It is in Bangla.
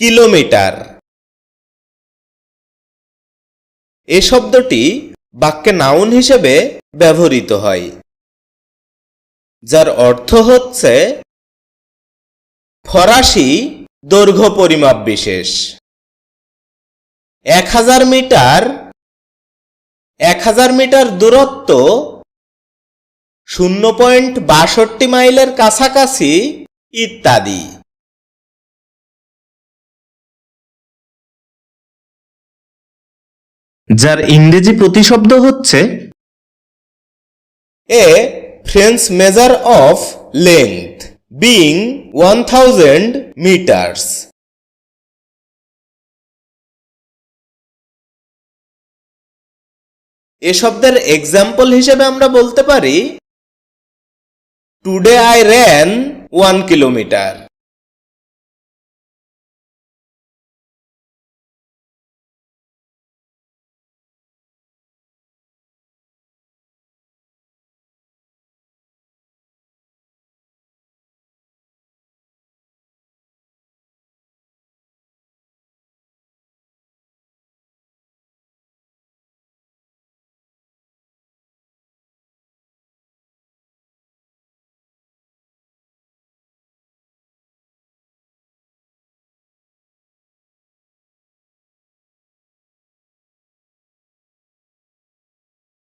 কিলোমিটার। এ শব্দটি বাক্যে নাউন হিসেবে ব্যবহৃত হয়, যার অর্থ হচ্ছে ফরাসি দৈর্ঘ্য পরিমাপ বিশেষ। এক হাজার মিটার, এক হাজার মিটার দূরত্ব শূন্য পয়েন্ট বাষট্টি মাইলের কাছাকাছি ইত্যাদি। যার ইংরেজি প্রতিশব্দ হচ্ছে a French measure of length being one thousand metres এ শব্দের এক্সাম্পল হিসেবে আমরা বলতে পারি today I ran one kilometre